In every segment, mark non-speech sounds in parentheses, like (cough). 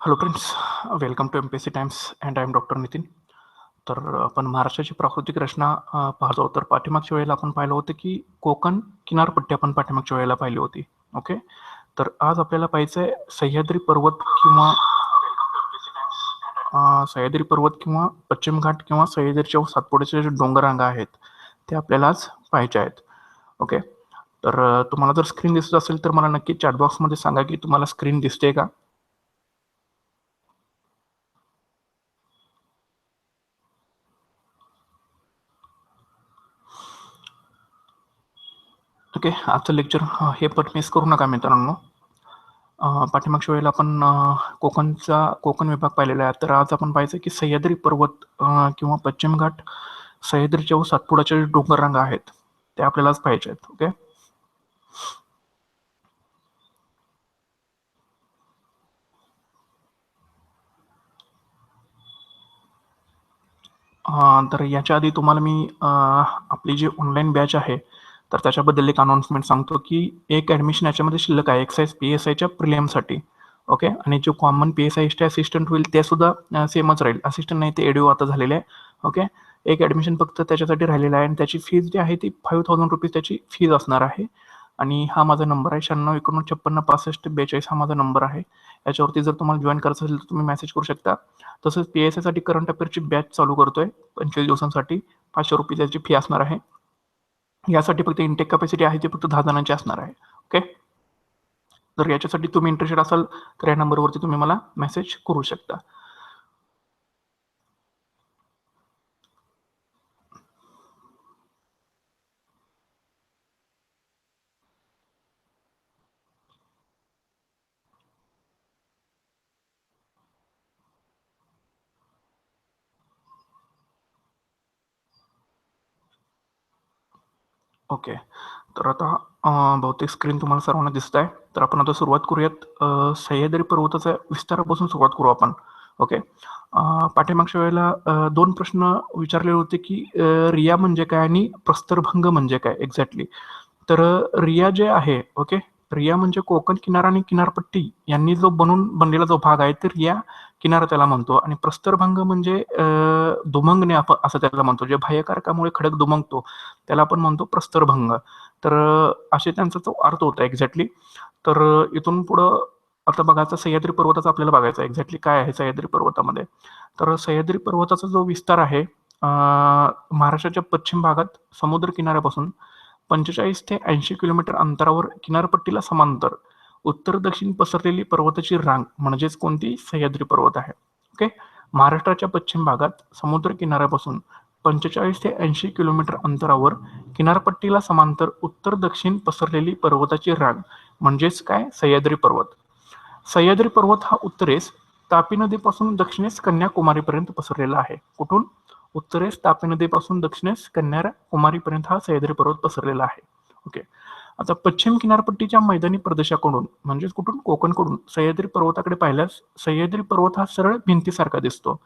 Hello friends welcome to M P S C times and I am doctor Nitin तर आपण महाराष्ट्राची प्राकृतिक रचना पाहतो तर पाठीमागच्या वेळेला आपण पाहिलं होतं की कोकण किनारपट्टी आपण पाठीमागच्या वेळेला पाहिली होती. ओके तर आज आपल्याला पाहिजे आहे सह्याद्री पर्वत किंवा सह्याद्री पर्वत किंवा पश्चिम घाट किंवा सह्याद्रीच्या सातपुड्याचे जे डोंगरांगा आहेत ते आपल्याला आज पाहायचे आहेत. ओके तर तुम्हाला जर स्क्रीन दिसत असेल तर मला नक्की चॅटबॉक्समध्ये सांगा की तुम्हाला स्क्रीन दिसते का? ओके आजचं लेक्चर हे पण मिस करू नका मित्रांनो. पाठीमागच्या वेळेला आपण कोकणचा कोकण विभाग पाहिलेला आहे. तर आज आपण पाहायचं की सह्याद्री पर्वत किंवा पश्चिम घाट सह्याद्रीच्या व सातपुडाच्या जे डोंगररांगा आहेत ते आपल्याला पाहिजे आहेत. ओके? तर याच्या आधी तुम्हाला मी आपली जी ऑनलाईन बॅच आहे तर त्याच्याबद्दल एक अनाउन्समेंट सांगतो की एक ॲडमिशन याच्यामध्ये शिल्लक आहे एक्साईज पी एस आयच्या प्रिलियमसाठी ओके आणि जो common P S I assistant होईल ते सुद्धा सेमच राहील. असिस्टंट नाही ते एडिओ आता झालेले आहे. ओके एक ॲडमिशन फक्त त्याच्यासाठी राहिलेलं आहे आणि त्याची फीज जी आहे ती फाईव्ह थाउजंड रुपीज त्याची फीज असणार आहे. आणि हा माझा नंबर आहे शहाण्णव एकोणनव्वद छप्पन्न पासष्ट बेचाळीस हा माझा नंबर आहे. याच्यावरती जर तुम्हाला जॉईन करायचं असेल तर तुम्ही मेसेज करू शकता. तसंच पी एस आयसाठी करंट अफेअरची बॅच चालू करतोय पंचवीस दिवसांसाठी. पाचशे रुपये त्याची फी असणार आहे. यासाठी फक्त इनटेक कॅपॅसिटी आहे ती फक्त दहा जणांची असणार आहे. ओके जर याच्यासाठी तुम्ही इंटरेस्टेड असाल तर या नंबरवरती तुम्ही मला मेसेज करू शकता. ओके तर आता बहुतेक स्क्रीन तुम्हाला सर्वांना दिसत आहे तर आपण आता सुरुवात करूयात. सह्याद्री पर्वताच्या विस्तारापासून सुरुवात करू आपण. ओके पाठीमागच्या वेळेला दोन प्रश्न विचारले होते की रिया म्हणजे काय आणि प्रस्तरभंग म्हणजे काय एक्झॅक्टली तर रिया जे आहे ओके रिया म्हणजे कोकण किनारा आणि किनारपट्टी यांनी जो बनून बनलेला जो भाग आहे ते रिया किनारा त्याला म्हणतो. आणि प्रस्तरभंग म्हणजे दुमंगणे आपण असं त्याला म्हणतो. जे बाह्यकारकामुळे खडक दुमंगतो त्याला आपण म्हणतो प्रस्तरभंग. तर असे त्यांचा तो अर्थ होता एक्झॅक्टली तर इथून पुढं आता बघायचं सह्याद्री पर्वताचा आपल्याला बघायचं एक्झॅक्टली काय आहे सह्याद्री पर्वतामध्ये? तर सह्याद्री पर्वताचा जो विस्तार आहे महाराष्ट्राच्या पश्चिम भागात समुद्र किनाऱ्यापासून पंचेचाळीस ते ऐंशी किलोमीटर अंतरावर किनारपट्टीला समांतर उत्तर दक्षिण पसरलेली पर्वताची रांग म्हणजेच कोणती? सह्याद्री पर्वत आहे. ओके? महाराष्ट्राच्या पश्चिम भागात समुद्र किनाऱ्यापासून पंचेचाळीस ते ऐंशी किलोमीटर अंतरावर किनारपट्टीला समांतर उत्तर दक्षिण पसरलेली पर्वताची रांग म्हणजेच काय? सह्याद्री पर्वत. सह्याद्री पर्वत हा उत्तरेस तापी नदीपासून दक्षिणेस कन्याकुमारीपर्यंत पसरलेला आहे. कुठून? उत्तरेस तापी नदीपासून दक्षिणेस कन्याकुमारीपर्यंत हा सह्याद्री पर्वत पसरलेला आहे. ओके आता पश्चिम किनारपट्टीच्या मैदानी प्रदेशाकडून म्हणजेच कुठून? कोकणकडून सह्याद्री पर्वताकडे पाहिल्यास सह्याद्री पर्वत हा सरळ भिंतीसारखा दिसतो.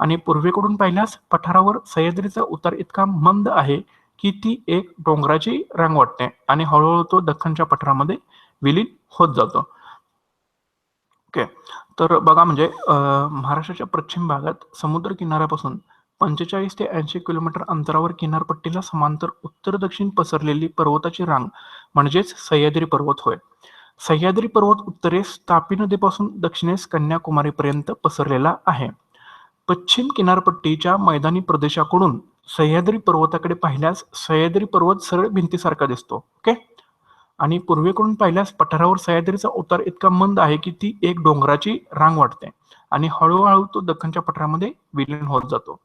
आणि पूर्वेकडून पाहिल्यास पठारावर सह्याद्रीचा उतार इतका मंद आहे की ती एक डोंगराची रांग वाटते आणि हळूहळू तो दख्खनच्या पठारामध्ये विलीन होत जातो. ओके तर बघा म्हणजे महाराष्ट्राच्या पश्चिम भागात समुद्र किनाऱ्यापासून पंचेचाळीस ते ऐंशी किलोमीटर अंतरावर किनारपट्टीला समांतर उत्तर दक्षिण पसरलेली पर्वताची रांग म्हणजेच सह्याद्री पर्वत होय. सह्याद्री पर्वत उत्तरेस तापी नदीपासून दक्षिणेस कन्याकुमारीपर्यंत पसरलेला आहे. पश्चिम किनारपट्टीच्या मैदानी प्रदेशाकडून सह्याद्री पर्वताकडे पाहिल्यास सह्याद्री पर्वत सरळ भिंतीसारखा दिसतो ओके? आणि पूर्वेकडून पाहिल्यास पठारावर सह्याद्रीचा उतार इतका मंद आहे की ती एक डोंगराची रांग वाटते आणि हळूहळू तो दख्खनच्या पठारामध्ये विलीन होत जातो.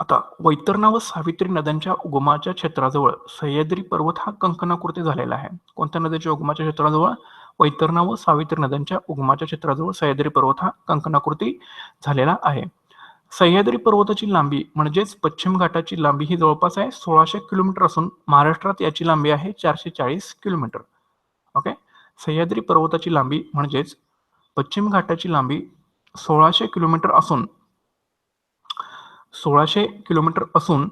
आता वैतरणा व सावित्री नद्यांच्या उगमाच्या क्षेत्राजवळ सह्याद्री पर्वत हा कंकणाकृती झालेला आहे. कोणत्या नदीच्या उगमाच्या क्षेत्राजवळ? वैतरणा व सावित्री नद्यांच्या उगमाच्या क्षेत्राजवळ सह्याद्री पर्वत हा कंकणाकृती झालेला आहे. सह्याद्री पर्वताची लांबी म्हणजेच पश्चिम घाटाची लांबी ही जवळपास आहे सोळाशे किलोमीटर असून महाराष्ट्रात याची लांबी आहे चारशे चाळीस किलोमीटर. ओके? सह्याद्री पर्वताची लांबी म्हणजेच पश्चिम घाटाची लांबी सोळाशे किलोमीटर असून सोळाशे किलोमीटर असून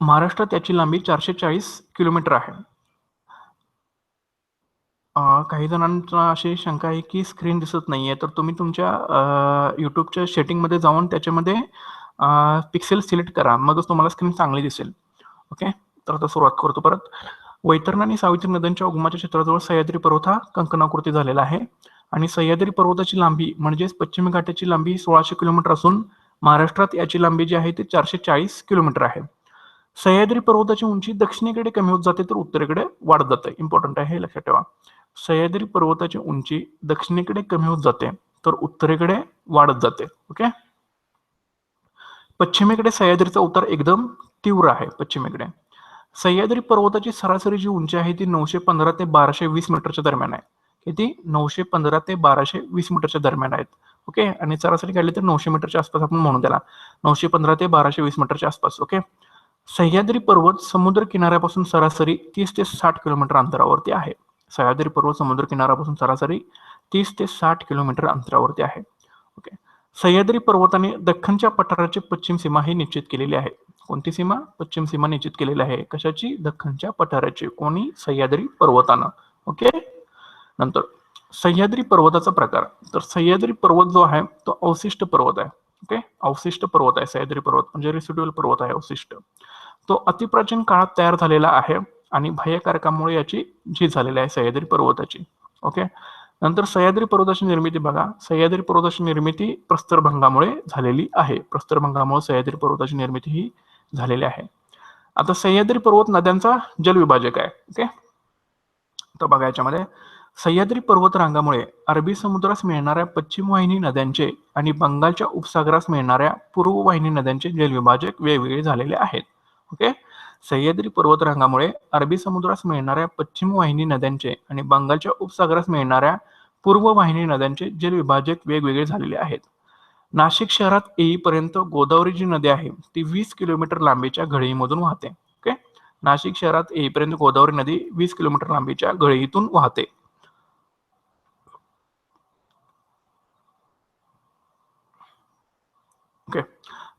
महाराष्ट्रात याची लांबी चारशे चाळीस किलोमीटर आहे. काही जणांना अशी शंका आहे की स्क्रीन दिसत नाहीये. तर तुम्ही तुमच्या युट्यूबच्या सेटिंगमध्ये जाऊन त्याच्यामध्ये पिक्सेल सिलेक्ट करा. मगच तुम्हाला स्क्रीन चांगली दिसेल. ओके? तर आता सुरुवात करतो परत. वैतरण आणि सावित्री नद्यांच्या उगमाच्या क्षेत्राजवळ सह्याद्री पर्वत हा कंकणाकृती झालेला आहे. आणि सह्याद्री पर्वताची लांबी म्हणजेच पश्चिम घाटाची लांबी सोळाशे किलोमीटर असून महाराष्ट्रात याची लांबी जी आहे ती चारशे चाळीस किलोमीटर आहे. सह्याद्री पर्वताची उंची दक्षिणेकडे कमी होत जाते तर उत्तरेकडे वाढत जाते. इम्पॉर्टंट आहे हे लक्षात ठेवा. सह्याद्री पर्वताची उंची दक्षिणेकडे कमी होत जाते तर उत्तरेकडे वाढत जाते. ओके पश्चिमेकडे सह्याद्रीचा उतार एकदम तीव्र आहे पश्चिमेकडे. सह्याद्री पर्वताची सरासरी जी उंची आहे ती नऊशे पंधरा ते बाराशे वीस मीटरच्या दरम्यान आहे. किती? नऊशे पंधरा ते बाराशे वीस मीटरच्या दरम्यान आहेत. ओके? आणि सरासरी काढली तर नऊशे मीटरच्या आसपास आपण म्हणून त्याला. नऊशे पंधरा ते बाराशे वीस मीटरच्या आसपास ओके? सह्याद्री पर्वत समुद्र किनाऱ्यापासून सरासरी तीस ते साठ किलोमीटर अंतरावरती आहे. सह्याद्री पर्वत समुद्र किनाऱ्यापासून सरासरी तीस ते साठ किलोमीटर अंतरावरती आहे ओके? सह्याद्री पर्वताने दख्खनच्या पठाराची पश्चिम सीमा ही निश्चित केलेली आहे. कोणती सीमा? पश्चिम सीमा निश्चित केलेली आहे. कशाची? दख्खनच्या पठाराची. कोणी? सह्याद्री पर्वतानं ओके? नंतर सह्याद्री पर्वताचा प्रकार. तर सह्याद्री पर्वत जो आहे तो अवशिष्ट पर्वत आहे. ओके अवशिष्ट पर्वत आहे सह्याद्री पर्वत म्हणजे रेसिड्युअल पर्वत आहे अवशिष्ट. तो अतिप्राचीन काळात तयार झालेला आहे आणि बाह्यकारकामुळे याची जी झालेली आहे सह्याद्री पर्वताची. ओके नंतर सह्याद्री पर्वताची निर्मिती बघा. सह्याद्री पर्वताची निर्मिती प्रस्तरभंगामुळे झालेली आहे. प्रस्तरभंगामुळे सह्याद्री पर्वताची निर्मिती ही झालेली आहे. आता सह्याद्री पर्वत नद्यांचा जलविभाजक आहे. ओके तर बघा याच्यामध्ये सह्याद्री पर्वतरांगामुळे अरबी समुद्रास मिळणाऱ्या पश्चिम वाहिनी नद्यांचे आणि बंगालच्या उपसागरास मिळणाऱ्या पूर्व वाहिनी नद्यांचे जलविभाजक वेगवेगळे झालेले आहेत. ओके? सह्याद्री पर्वतरांगामुळे अरबी समुद्रास मिळणाऱ्या पश्चिम वाहिनी नद्यांचे आणि बंगालच्या उपसागरास मिळणाऱ्या पूर्व वाहिनी नद्यांचे जलविभाजक वेगवेगळे झालेले आहेत. नाशिक शहरात येईपर्यंत गोदावरी जी नदी आहे ती वीस किलोमीटर लांबीच्या घळईमधून वाहते. ओके? नाशिक शहरात येईपर्यंत गोदावरी नदी वीस किलोमीटर लांबीच्या घळीतून वाहते ओके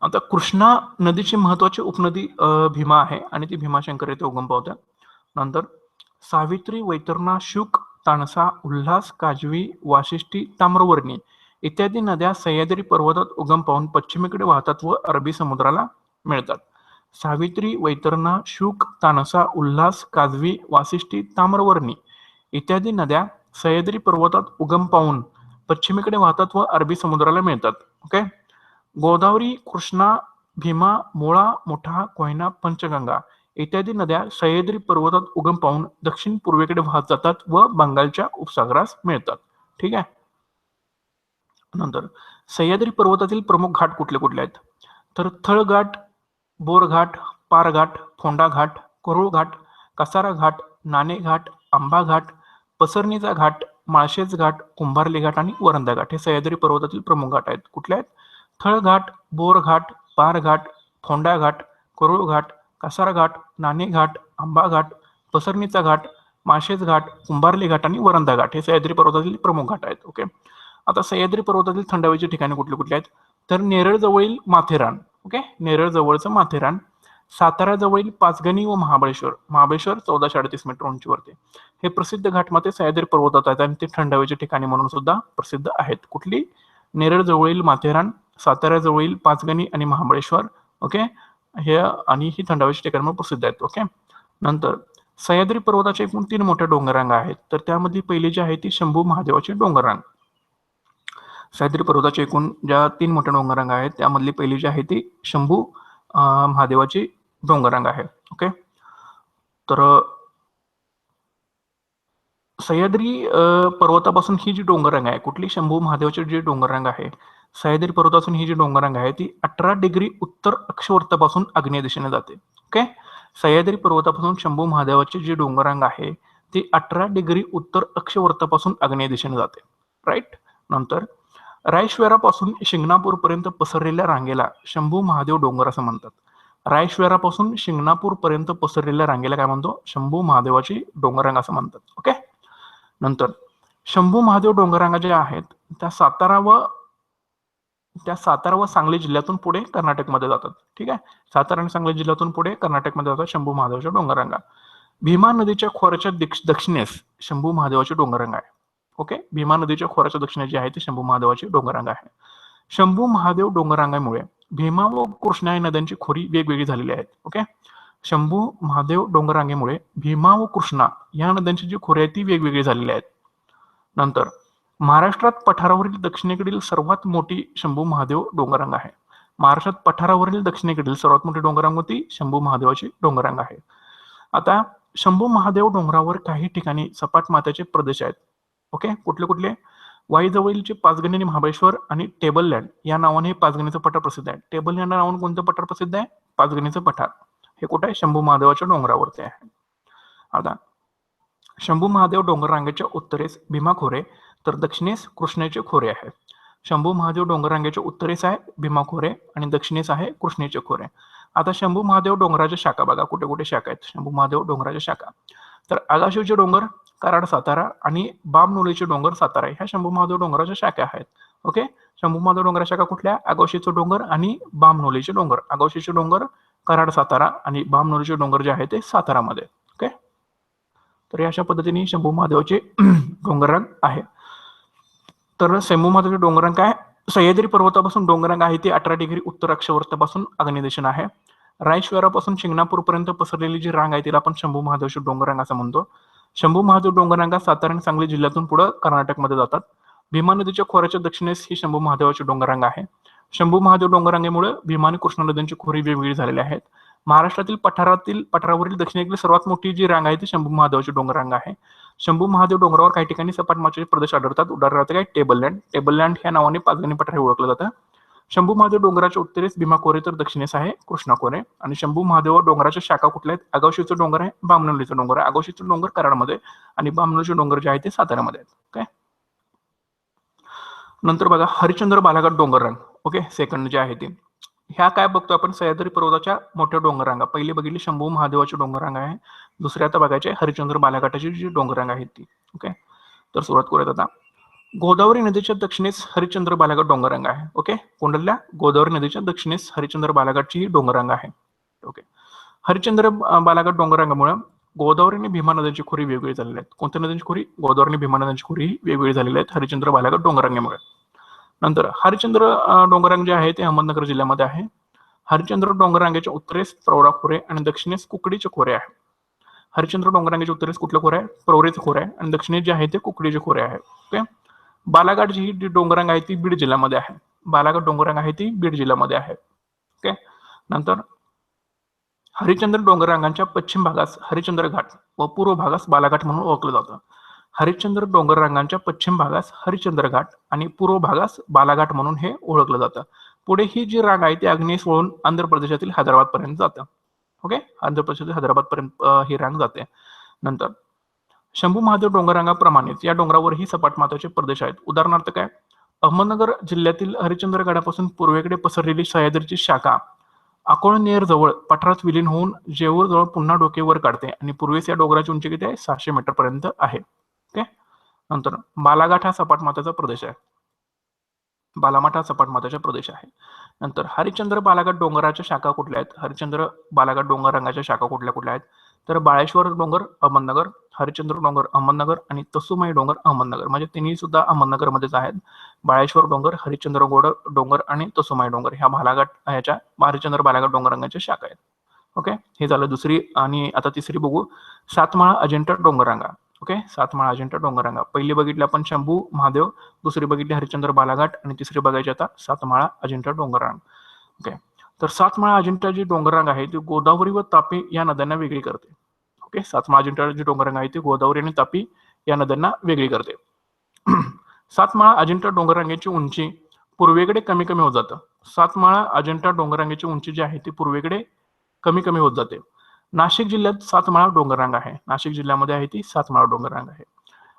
आता कृष्णा नदीची महत्वाची उपनदी भीमा आहे आणि ती भीमाशंकर येथे उगम पावते नंतर सावित्री वैतरणा शुक तानसा उल्हास काजवी वाशिष्ठी ताम्रवर्णी इत्यादी नद्या सह्याद्री पर्वतात उगम पाहून पश्चिमेकडे वाहतात व अरबी समुद्राला मिळतात. सावित्री वैतरणा शुक तानसा उल्हास काजवी वासिष्ठी ताम्रवर्णी इत्यादी नद्या सह्याद्री पर्वतात उगम पाहून पश्चिमेकडे वाहतात व अरबी समुद्राला मिळतात. ओके? गोदावरी कृष्णा भीमा मुळा मोठा कोयना पंचगंगा इत्यादी नद्या सह्याद्री पर्वतात उगम पाहून दक्षिण पूर्वेकडे वाहत जातात व बंगालच्या उपसागरास मिळतात. ठीक आहे? नंतर सह्याद्री पर्वतातील प्रमुख घाट कुठले कुठले आहेत? तर थळघाट बोरघाट पारघाट फोंडा घाट करुळ घाट कसारा घाट नाणे घाट आंबा घाट पसरणीचा घाट माळशेज घाट कुंभारली घाट आणि वरंदा घाट हे सह्याद्री पर्वतातील प्रमुख घाट आहेत. कुठले आहेत? थळघाट बोरघाट पारघाट फोंडाघाट घाट कसारघाट घाट आंबाघाट पसरणीचा घाट माशेज घाट कुंभारली घाट आणि वरंदा घाट हे सह्याद्री पर्वतातील प्रमुख घाट आहेत ओके? आता सह्याद्री पर्वतातील थंड हवेची ठिकाणे कुठली कुठली आहेत? तर नेरळ जवळील माथेरान ओके? नेरळ जवळचं माथेरान सातारा जवळील पाचगणी व महाबळेश्वर महाबळेश्वर चौदाशे अडतीस मीटर उंचीवरती. हे प्रसिद्ध घाटमाते सह्याद्री पर्वतात आहेत आणि ते थंड हवेचे ठिकाणी म्हणून सुद्धा प्रसिद्ध आहेत. कुठली? नेरळ जवळील माथेरान साताऱ्याजवळील पाचगणी आणि महाबळेश्वर ओके हे आणि ही थंड ठिकाण प्रसिद्ध आहेत ओके नंतर सह्याद्री पर्वताच्या एकूण तीन मोठ्या डोंगररांगा आहेत तर त्यामध्ये पहिली जी आहे ती शंभू महादेवाची डोंगररांग सह्याद्री पर्वताच्या एकूण ज्या तीन मोठ्या डोंगररांगा आहेत त्यामधली पहिली जी आहे ती शंभू महादेवाची डोंगररांग आहे ओके तर सह्याद्री पर्वतापासून ही जी डोंगररांग आहे कुठली? शंभू महादेवाची जी डोंगररांग आहे सह्याद्री पर्वतापासून ही जी डोंगरांग आहे ती अठरा डिग्री उत्तर अक्षवर्तापासून आग्नेय दिशेने जाते. ओके सह्याद्री पर्वतापासून शंभू महादेवाची जी डोंगरांग आहे ती अठरा डिग्री उत्तर अक्षवर्तापासून आग्नेय दिशेने जाते. राईट नंतर रायश्वेरापासून शिंगणापूर पर्यंत पसरलेल्या रांगेला शंभू महादेव डोंगर असं म्हणतात. रायश्वेरापासून शिंगणापूर पर्यंत पसरलेल्या रांगेला काय म्हणतो? शंभू महादेवाची डोंगरांग असं म्हणतात. ओके नंतर शंभू महादेव डोंगरांगा ज्या आहेत त्या सातारा व त्या सातारा व सांगली जिल्ह्यातून पुढे कर्नाटकमध्ये जातात. ठीक आहे? सातारा आणि सांगली जिल्ह्यातून पुढे कर्नाटकमध्ये जातात शंभू महादेवाच्या डोंगररांगा भीमा नदीच्या खोऱ्याच्या दक्षिणेस शंभू महादेवाची डोंगररांग आहे. ओके? भीमा नदीच्या खोऱ्याच्या दक्षिणे जी आहे ती शंभू महादेवाची डोंगररांग आहे. शंभू महादेव डोंगररांगामुळे भीमा व कृष्णा या नद्यांची खोरी वेगवेगळी झालेली आहेत. ओके? शंभू महादेव डोंगररांगेमुळे भीमा व कृष्णा या नद्यांची जी खोरी आहे ती वेगवेगळी झालेली आहेत. नंतर महाराष्ट्रात पठारावरील दक्षिणेकडील सर्वात मोठी शंभू महादेव डोंगरांग आहे. महाराष्ट्रात पठारावरील दक्षिणेकडील सर्वात मोठी डोंगरांग होती शंभू महादेवाची डोंगरांग आहे. आता शंभू महादेव डोंगरावर काही ठिकाणी सपाट मात्याचे प्रदेश आहेत. ओके? कुठले कुठले? वाईजवळीलचे पाचगणी आणि महाबळेश्वर आणि टेबल लँड या नावाने हे पाचगणीचं पठार प्रसिद्ध आहे. टेबल लँड या नावाने कोणतं पठार प्रसिद्ध आहे? पाचगणीचं पठार. हे कुठे आहे? शंभू महादेवाच्या डोंगरावरती आहे. आता शंभू महादेव डोंगर रांगेच्या उत्तरेस भीमा खोरे तर दक्षिणेस कृष्णेचे खोरे आहे. शंभू महादेव डोंगररांगेच्या उत्तरेस आहे भीमा खोरे आणि दक्षिणेस आहे कृष्णेचे खोरे. आता शंभू महादेव डोंगराच्या शाखा बघा कुठे कुठे शाखा आहेत? शंभू महादेव डोंगराच्या शाखा. तर आगाशिवचे डोंगर कराड सातारा आणि बामनोलीचे डोंगर सातारा ह्या शंभू महादेव डोंगराच्या शाखा आहेत. ओके? शंभू महादेव डोंगरा शाखा कुठल्या? आगोशीचे डोंगर आणि बामनोलीचे डोंगर. आगावशीचे डोंगर कराड सातारा आणि बामनोलीचे डोंगर जे आहे ते सातारामध्ये. ओके? तर या अशा पद्धतीने शंभू महादेवाचे (clears throat) डोंगररांग आहे. तर शंभू महादेव डोंगररांग काय सह्याद्री पर्वतापासून डोंगरांग आहे ती अठरा डिग्री उत्तर अक्षवर्तापासून अग्निदेशन आहे. रायश्वरापासून शिंगणापूर पर्यंत पसरलेली जी रांग आहे तिला आपण शंभू महादेवची डोंगरांग असं म्हणतो. शंभू महादेव डोंगररांगा सातारा सांगली जिल्ह्यातून पुढे कर्नाटकमध्ये जातात. भीमा नदीच्या खोऱ्याच्या दक्षिणेस ही शंभू महादेवाची डोंगररांग आहे. शंभू महादेव डोंगरांगेमुळे भीमा आणि कृष्णा नद्यांची खोरी वेगवेगळी झालेली आहेत. महाराष्ट्रातील पठारातील पठारावरील दक्षिणेकडील सर्वात मोठी जी रांग आहे ती शंभू महादेवाची डोंगररांग आहे. शंभू महादेव डोंगरावर काही ठिकाणी सपाट मातीचे प्रदेश आढळतात. उदाहरणार्थ काय? टेबल लँड टेबल लँड ह्या नावाने पाचगणी पठार हे ओळखलं जातं. शंभू महादेव डोंगराच्या उत्तरेस भीमा कोरे तर दक्षिणेस आहे कृष्णा कोरे. आणि शंभू महादेव डोंगराच्या शाखा कुठल्या आहेत? आगावशीचं डोंगर आहे बामनोलीचं डोंगर आहे. आगावशीचं डोंगर कराडमध्ये आणि बामनोलीचे डोंगर जे आहे ते साताऱ्यामध्ये आहेत. काय नंतर बघा हरिश्चंद्र बालाघाट डोंगर रंग ओके? सेकंड जे आहे ते. ह्या काय बघतो आपण? सह्याद्री पर्वताच्या मोठ्या डोंगररांगा. पहिली बघितली शंभू महादेवाची डोंगररांग आहे. दुसरी आता बघायची हरिचंद्र हरिश्चंद्र बालाघाटाची जी डोंगररांग आहे ती. ओके? तर सुरुवात करूयात आता. गोदावरी नदीच्या दक्षिणेस हरिश्चंद्र बालाघाट डोंगररांग आहे. ओके? कोंडल्या गोदावरी नदीच्या दक्षिणेस हरिश्चंद्र बालाघाटची ही डोंगररांग आहे. ओके? हरिश्चंद्र बालाघाट डोंगररांगामुळे गोदावरी आणि भीमा नद्यांची खोरी वेगळी झालेली आहेत. कोणत्या नद्यांची खोरी? गोदावरी आणि भीमा नद्यांची खोरी ही वेगळी झालेली आहेत हरिचंद्र बालाघाट डोंगररांगेमुळे. नंतर हरिश्चंद्र डोंगरांग जे आहे ते अहमदनगर जिल्ह्यामध्ये आहे. हरिचंद्र डोंगरांगेच्या उत्तरेस प्रवरा खोरे आणि दक्षिणेस कुकडीचे खोरे आहे. हरिश्चंद्र डोंगरांगेच्या उत्तरेस कुठलं खोरे आहे? प्रवरेचे खोरे आहे. आणि दक्षिणेस जे आहे ते कुकडीचे खोरे आहे. ओके? बालाघाट जी ही डोंगरांग आहे ती बीड जिल्ह्यामध्ये आहे. बालाघाट डोंगरांग आहे ती बीड जिल्ह्यामध्ये आहे. ओके? नंतर हरिश्चंद्र डोंगरांगांच्या पश्चिम भागास हरिश्चंद्र घाट व पूर्व भागास बालाघाट म्हणून ओळखलं जातं. हरिश्चंद्र डोंगररांगांच्या पश्चिम भागास हरिश्चंद्र घाट आणि पूर्व भागास बालाघाट म्हणून हे ओळखलं जातं. पुढे ही जी रांग आहे ती आग्नेयेस वळून आंध्र प्रदेशातील हैदराबाद पर्यंत जातं. ओके? आंध्र प्रदेशातील हैदराबाद पर्यंत ही रांग जाते. नंतर शंभू महादेव डोंगररांगाप्रमाणेच या डोंगरावरही सपाट माताचे प्रदेश आहेत. उदाहरणार्थ काय? अहमदनगर जिल्ह्यातील हरिश्चंद्रगडापासून पूर्वेकडे पसरलेली सह्याद्रीची शाखा अकोळनेर जवळ पठारात विलीन होऊन जेऊर जवळ पुन्हा डोके वर काढते आणि पूर्वेस या डोंगराची उंची किती आहे? सहाशे मीटर पर्यंत आहे. नंतर बालाघाट हा सपाट माताचा प्रदेश आहे. बालामाठ हा सपाट माताचा प्रदेश आहे. नंतर हरिश्चंद्र बालाघाट डोंगराच्या शाखा कुठल्या आहेत? हरिश्चंद्र बालाघाट डोंगर रंगाच्या शाखा कुठल्या कुठल्या आहेत? तर बाळेश्वर डोंगर अहमदनगर हरिश्चंद्र डोंगर अहमदनगर आणि तसुमाई डोंगर अहमदनगर. म्हणजे तिन्ही सुद्धा अहमदनगरमध्येच आहेत. बाळेश्वर डोंगर हरिश्चंद्र गोड डोंगर आणि तसुमाई डोंगर ह्या बालाघाट ह्याच्या हरिश्चंद्र बालाघाट डोंगर रंगाच्या शाखा आहेत. ओके? हे झालं दुसरी आणि आता तिसरी बघू. सातमाळा अजिंठा डोंगररांगा. ओके सातमाळा अजिंठा डोंगररांगा पहिली बघितली आपण शंभू महादेव दुसरी बघितली हरिश्चंद्र बालाघाट आणि तिसरी बघायची आता सातमाळा अजिंठा डोंगररांग ओके तर सातमाळा अजिंठा जी डोंगररांग आहे ती गोदावरी व तापी या नद्यांना वेगळी करते. ओके सातमाळा अजिंठा जी डोंगररांग आहे ती गोदावरी आणि तापी या नद्यांना वेगळी करते. (clears throat) सातमाळा अजिंठा डोंगररांगेची उंची पूर्वेकडे कमी कमी होत जातं. सातमाळा अजिंठा डोंगररांगेची उंची जी आहे ती पूर्वेकडे कमी कमी होत जाते. नाशिक जिल्ह्यात सातमाळा डोंगररांग आहे. नाशिक जिल्ह्यामध्ये आहे ती सातमाळा डोंगररांग आहे.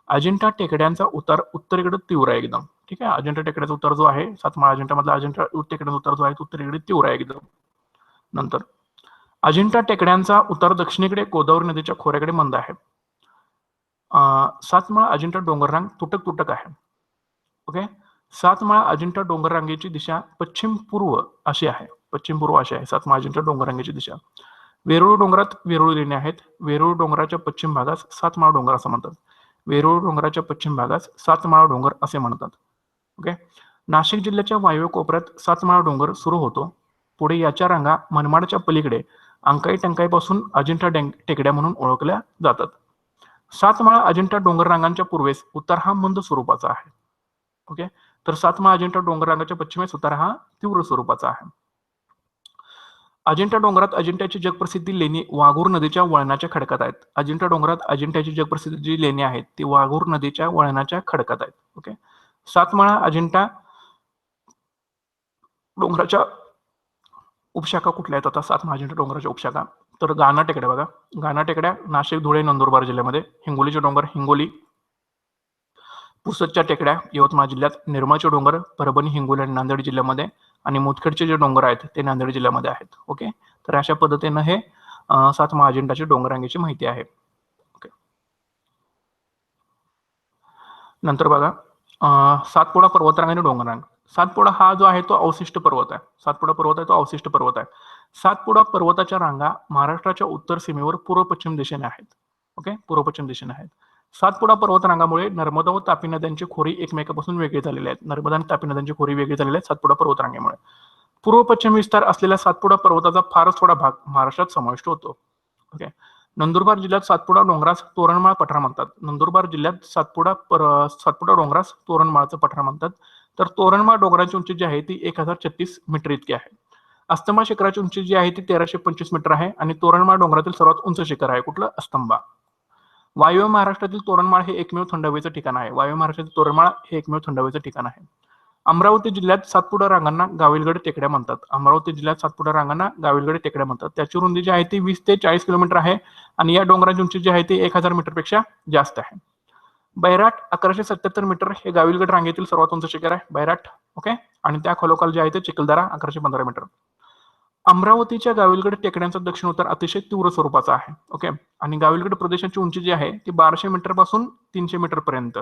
अजिंठा टेकड्यांचा उतार उत्तरेकडे तीव्र आहे एकदम. ठीक आहे? अजिंठा टेकड्याचा उतार जो आहे सातमाळा अजिंठा मधला अजिंठा टेकड्याचा उतार जो आहे तो उत्तरेकडे तीव्र आहे एकदम. नंतर अजिंठा टेकड्यांचा उतार दक्षिणेकडे गोदावरी नदीच्या खोऱ्याकडे मंद आहे. अं, सातमाळा अजिंठा डोंगररांग तुटक तुटक आहे. ओके? सातमाळा अजिंठा डोंगररांगेची दिशा पश्चिम पूर्व अशी आहे. पश्चिम पूर्व अशी आहे. सातमाळा अजिंठा डोंगररांगेची दिशा. वेरूळ डोंगरात वेरूळ लेणी आहेत. वेरूळ डोंगराच्या पश्चिम भागास सातमाळा डोंगर असं म्हणतात. वेरूळ डोंगराच्या पश्चिम भागास सातमाळा डोंगर असे म्हणतात. ओके? नाशिक जिल्ह्याच्या वायव्य कोपऱ्यात सातमाळा डोंगर सुरू होतो. पुढे याच्या रांगा मनमाडच्या पलीकडे अंकाई टंकाईपासून अजिंठा डेंग टेकड्या म्हणून ओळखल्या जातात. सातमाळा अजिंठा डोंगर रांगांच्या पूर्वेस उत्तर हा मंद स्वरूपाचा आहे. ओके? तर सातमाळा अजिंठा डोंगर रांगाच्या पश्चिमेस उत्तर हा तीव्र स्वरूपाचा आहे. अजिंठा डोंगरात अजिंठ्याची जगप्रसिद्धी लेणी वाघूर नदीच्या वळणाच्या खडकात आहेत. अजिंठा डोंगरात अजिंठ्याची जगप्रसिद्ध जी लेणी आहेत ती वाघूर नदीच्या वळणाच्या खडकात आहेत. ओके सातमाळा अजिंठा डोंगराच्या उपशाखा कुठल्या आहेत? आता सातमाळा अजिंठा डोंगराच्या उपशाखा. तर गाणा टेकड्या बघा. गाणा टेकड्या नाशिक धुळे नंदुरबार जिल्ह्यामध्ये. हिंगोलीचे डोंगर हिंगोली पुसदच्या टेकड्या यवतमाळ जिल्ह्यात निर्मळचे डोंगर परभणी हिंगोली आणि नांदेड जिल्ह्यामध्ये आणि मुदखेडचे जे डोंगर आहेत ते नांदेड जिल्ह्यामध्ये आहेत. ओके? तर अशा पद्धतीनं हे सात सातमा डोंगरांगीची माहिती आहे. ओके? नंतर बघा सातपुडा पर्वतरांग आणि डोंगरांग. सातपुडा हा जो आहे तो अवशिष्ट पर्वत आहे. सातपुडा पर्वत आहे तो अवशिष्ट पर्वत आहे. सातपुडा पर्वताच्या रांगा महाराष्ट्राच्या उत्तर सीमेवर पूर्व पश्चिम दिशेने आहेत. ओके? पूर्व पश्चिम दिशेने आहेत. सातपुडा पर्वतरांगामुळे नर्मदा व तापी नद्यांची खोरी एकमेकापासून वेगळी झालेली आहेत. नर्मदा आणि तापी नद्यांची खोरी वेगळी झालेली आहेत सातपुडा पर्वतरांगेमुळे. पूर्व पश्चिम विस्तार असलेल्या सातपुडा पर्वताचा फारच थोडा भाग महाराष्ट्रात समाविष्ट होतो. ओके नंदुरबार जिल्ह्यात सातपुडा डोंगरास तोरणमाळ पठार म्हणतात. नंदुरबार जिल्ह्यात सातपुडा सातपुडा डोंगरास तोरणमाळचं पठार म्हणतात. तर तोरणमाळ डोंगराची उंची जी आहे ती एक हजार छत्तीस मीटर इतकी आहे. अस्तंबा शिखराची उंची जी आहे ती तेराशे पंचवीस मीटर आहे आणि तोरणमाळ डोंगरातील सर्वात उंच शिखर आहे. कुठलं? अस्तंबा. वायव्य महाराष्ट्रातील तोरणमाळ हे एकमेव थंड हवेचं ठिकाण आहे. वायव्य महाराष्ट्रातील तोरणमाळ हे एकमेव थंड हवेचं ठिकाण आहे. अमरावती जिल्ह्यात सातपुडा रांगांना गाविलगड टेकड्या म्हणतात. अमरावती जिल्ह्यात सातपुडा रांगांना गाविलगड टेकड्या म्हणतात. त्याची रुंदी जी आहे ती वीस ते चाळीस किलोमीटर आहे आणि या डोंगराची उंची जी आहे ती एक हजार मीटरपेक्षा जास्त आहे. बैराट अकराशे सत्याहत्तर मीटर हे गाविलगड रांगेतील सर्वात उंच शिखर आहे. बैराट ओके? आणि त्या खोलोखाल जे आहे ते चिखलदरा अकराशे पंधरा मीटर. अमरावतीच्या गाविलगड टेकड्यांचा दक्षिण उत्तर अतिशय तीव्र स्वरूपाचा आहे ओके? आणि गाविलगड प्रदेशाची उंची जी आहे ती बाराशे मीटरपासून तीनशे मीटर पर्यंत.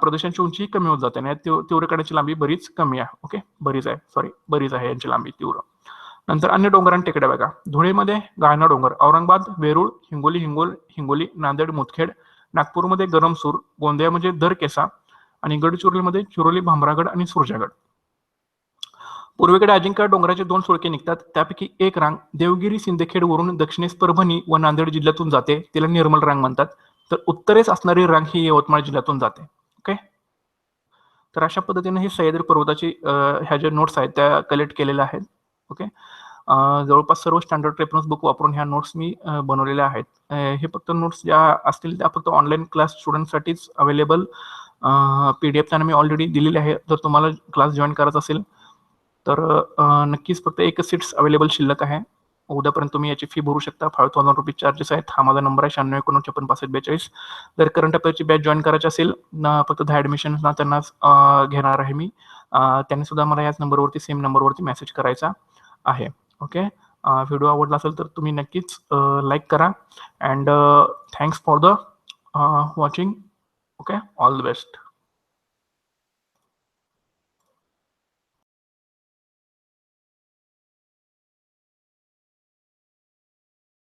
प्रदेशांची उंची कमी होत जाते आणि तीव्रकड्याची लांबी बरीच कमी आहे ओके? बरीच आहे सॉरी बरीच आहे यांची लांबी तीव्र. नंतर अन्य डोंगरां टेकड्या बघा. धुळेमध्ये गाळणा डोंगर औरंगाबाद वेरूळ हिंगोली हिंगोल हिंगोली नांदेड मुदखेड नागपूरमध्ये गरमसूर गोंदियामध्ये दरकेसा आणि गडचिरोलीमध्ये चिरोली भामरागड आणि सुरजागड. पूर्वेकडे अजिंक्य डोंगराचे दोन सुळके निघतात. त्यापैकी एक रांग देवगिरी सिंदखेड वरून दक्षिणेस परभणी व नांदेड जिल्ह्यातून जाते. तिला निर्मल रांग म्हणतात. तर उत्तरेस असणारी रांग ही यवतमाळ जिल्ह्यातून जाते. ओके तर अशा पद्धतीने हे सह्याद्री पर्वताची ह्या ज्या नोट्स आहेत त्या कलेक्ट केलेल्या आहेत. ओके जवळपास सर्व स्टँडर्ड रेफरन्स बुक वापरून ह्या नोट्स मी बनवलेल्या आहेत. हे फक्त नोट्स ज्या असतील त्या फक्त ऑनलाईन क्लास स्टुडंटसाठीच अवेलेबल पी डी एफ त्यांना मी ऑलरेडी दिलेली आहे. जर तुम्हाला क्लास जॉईन करायचा असेल तर नक्कीच फक्त एकच सीट्स अवेलेबल शिल्लक आहे. उद्यापर्यंत तुम्ही याची फी भरू शकता. फाईव्ह थाउजंड रुपीज चार्जेस आहेत. हा माझा नंबर आहे. शहाण्णव एकोणनव्वद छप्पन पासष्ट बेचाळीस. जर करंट अफेअरची बॅच जॉईन करायची असेल ना फक्त दहा ॲडमिशन ना त्यांना घेणार आहे मी. त्यांनी सुद्धा मला याच नंबरवरती सेम नंबरवरती मेसेज करायचा आहे. ओके व्हिडिओ आवडला असेल तर तुम्ही नक्कीच लाईक करा. And thanks for the watching okay all the best